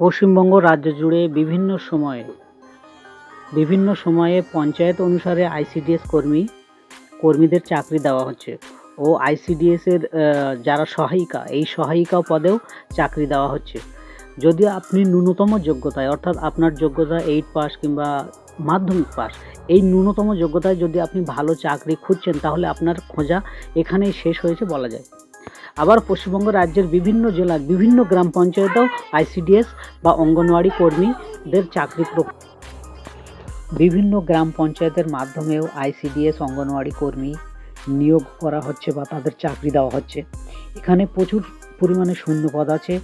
পশ্চিমবঙ্গ রাজ্য জুড়ে বিভিন্ন সময়ে বিভিন্ন সময়ে পঞ্চায়েত অনুসারে আইসিডিএস কর্মী কর্মীদের চাকরি দেওয়া হচ্ছে ও আইসিডিএস এর আহ, যারা সহায়িকা এই সহায়িকা পদেও চাকরি দেওয়া হচ্ছে। যদি আপনি ন্যূনতম যোগ্যতায় অর্থাৎ আপনার যোগ্যতা এইট পাস কিংবা মাধ্যমিক পাস এই ন্যূনতম যোগ্যতায় যদি আপনি ভালো চাকরি খুঁজছেন তাহলে আপনার খোঁজা এখানেই শেষ হয়েছে বলা যায়। আবার পশ্চিমবঙ্গ রাজ্যের বিভিন্ন জেলার বিভিন্ন গ্রাম পঞ্চায়েতেও আইসিডিএস বা অঙ্গনওয়াড়ি কর্মীদের চাকরি বিভিন্ন গ্রাম পঞ্চায়েতের মাধ্যমেও আইসিডিএস, অঙ্গনওয়াড়ি কর্মী নিয়োগ করা হচ্ছে বা তাদের চাকরি দেওয়া হচ্ছে। এখানে প্রচুর পরিমাণে শূন্য পদ আছে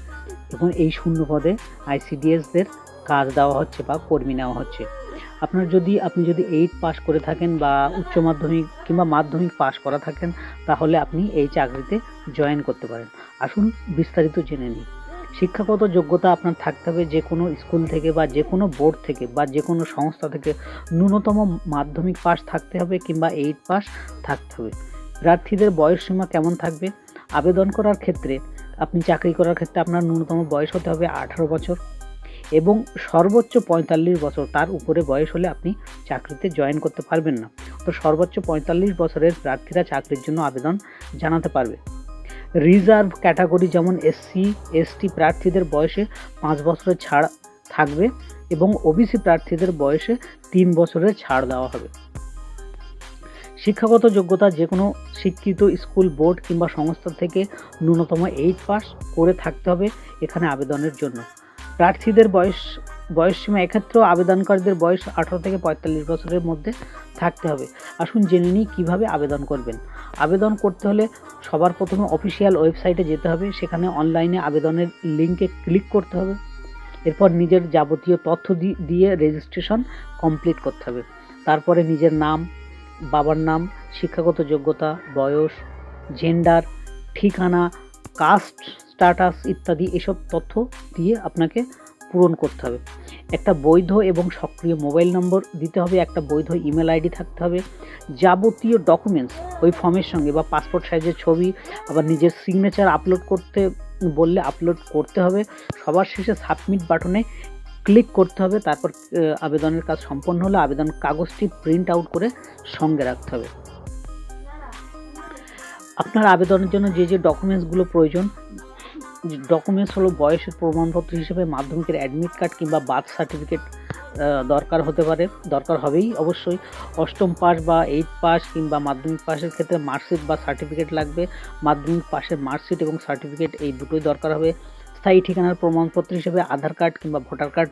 এবং এই শূন্য পদে আইসিডিএসদের কাজ দেওয়া হচ্ছে বা কর্মী নেওয়া হচ্ছে। আপনার যদি, আপনি যদি এইট পাস করে থাকেন বা উচ্চ মাধ্যমিক কিংবা মাধ্যমিক পাস করা থাকেন, তাহলে আপনি এই চাকরিতে জয়েন করতে পারেন। আসুন বিস্তারিত জেনে নিই। শিক্ষাগত যোগ্যতা আপনার থাকতে হবে যে কোনো স্কুল থেকে বা যে কোনো বোর্ড থেকে বা যে কোনো সংস্থা থেকে। ন্যূনতম মাধ্যমিক পাস থাকতে হবে কিংবা এইট পাস থাকতে হবে। প্রার্থীদের বয়স সীমা কেমন থাকবে? আবেদন করার ক্ষেত্রে, আপনি চাকরি করার ক্ষেত্রে আপনার ন্যূনতম বয়স হতে হবে আঠারো বছর। এবং সর্বোচ্চ পঁয়তাল্লিশ বছর, তার উপরে বয়স হলে আপনি চাকরিতে জয়েন করতে পারবেন না। তো সর্বোচ্চ পঁয়তাল্লিশ বছরের প্রার্থীরা চাকরির জন্য আবেদন জানাতে পারবে। রিজার্ভ ক্যাটাগরি যেমন এসসি এসটি প্রার্থীদের বয়সে পাঁচ বছরের ছাড় থাকবে এবং ওবিসি প্রার্থীদের বয়সে তিন বছরের ছাড় দেওয়া হবে। শিক্ষাগত যোগ্যতা যে কোনো শিক্ষিত স্কুল বোর্ড কিংবা সংস্থা থেকে ন্যূনতম এইট পাস করে থাকতে হবে এখানে আবেদনের জন্য। প্রার্থীদের বয়স বয়সসীমা এক্ষেত্রেও আবেদনকারীদের বয়স আঠারো থেকে পঁয়তাল্লিশ বছরের মধ্যে থাকতে হবে। আসুন জেনে নিই কীভাবে আবেদন করবেন। আবেদন করতে হলে সবার প্রথমে অফিসিয়াল ওয়েবসাইটে যেতে হবে। সেখানে অনলাইনে আবেদনের লিঙ্কে ক্লিক করতে হবে। এরপর নিজের যাবতীয় তথ্য দিয়ে রেজিস্ট্রেশন কমপ্লিট করতে হবে। তারপরে নিজের নাম, বাবার নাম, শিক্ষাগত যোগ্যতা, বয়স, জেন্ডার, ঠিকানা, কাস্ট স্ট্যাটাস ইত্যাদি এসব তথ্য দিয়ে আপনাকে পূরণ করতে হবে। একটা বৈধ এবং সক্রিয় মোবাইল নম্বর দিতে হবে, একটা বৈধ ইমেল আইডি থাকতে হবে, যাবতীয় ডকুমেন্টস ওই ফর্মের সঙ্গে বা পাসপোর্ট সাইজের ছবি, আবার নিজের সিগনেচার আপলোড করতে বললে আপলোড করতে হবে, সবার শেষে সাবমিট বাটনে ক্লিক করতে হবে, তারপর আবেদনের কাজ সম্পন্ন হলে আবেদন কাগজটি প্রিন্ট আউট করে সঙ্গে রাখতে হবে। আপনার আবেদনের জন্য যে যে ডকুমেন্টসগুলো প্রয়োজন ডকুমেন্টস হলো বয়সের প্রমাণপত্র হিসেবে মাধ্যমিকের অ্যাডমিট কার্ড কিংবা বার্থ সার্টিফিকেট দরকার হতে পারে, দরকার হবেই অবশ্যই। অষ্টম পাস বা এইট পাস কিংবা মাধ্যমিক পাশের ক্ষেত্রে মার্কশিট বা সার্টিফিকেট লাগবে। মাধ্যমিক পাশের মার্কশিট এবং সার্টিফিকেট এই দুটোই দরকার হবে। স্থায়ী ঠিকানার প্রমাণপত্র হিসেবে আধার কার্ড কিংবা ভোটার কার্ড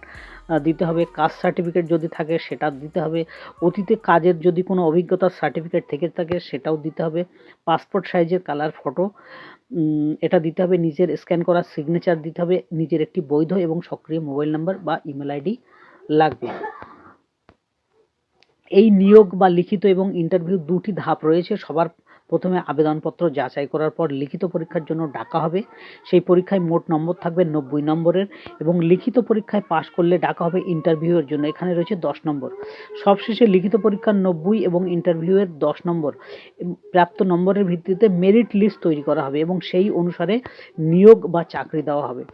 দিতে হবে। কাস্ট সার্টিফিকেট যদি থাকে সেটা দিতে হবে। অতীতে কাজের যদি কোনো অভিজ্ঞতার সার্টিফিকেট থেকে থাকে সেটাও দিতে হবে। পাসপোর্ট সাইজের কালার ফটো এটা দিতে হবে। নিজের স্ক্যান করা সিগনেচার দিতে হবে। নিজের একটি বৈধ এবং সক্রিয় মোবাইল নাম্বার বা ইমেল আইডি লাগবে। এই নিয়োগ বা লিখিত এবং ইন্টারভিউ দুটি ধাপ রয়েছে। সবার প্রথমে আবেদনপত্র যাচাই করার পর লিখিত পরীক্ষার জন্য ডাকা হবে। সেই পরীক্ষায় মোট নম্বর থাকবে নব্বই নম্বরের এবং লিখিত পরীক্ষায় পাশ করলে ডাকা হবে ইন্টারভিউয়ের জন্য। এখানে রয়েছে দশ নম্বর। সবশেষে লিখিত পরীক্ষার নব্বই এবং ইন্টারভিউয়ের দশ নম্বর। প্রাপ্ত নম্বরের ভিত্তিতে মেরিট লিস্ট তৈরি করা হবে এবং সেই অনুসারে নিয়োগ বা চাকরি দেওয়া হবে।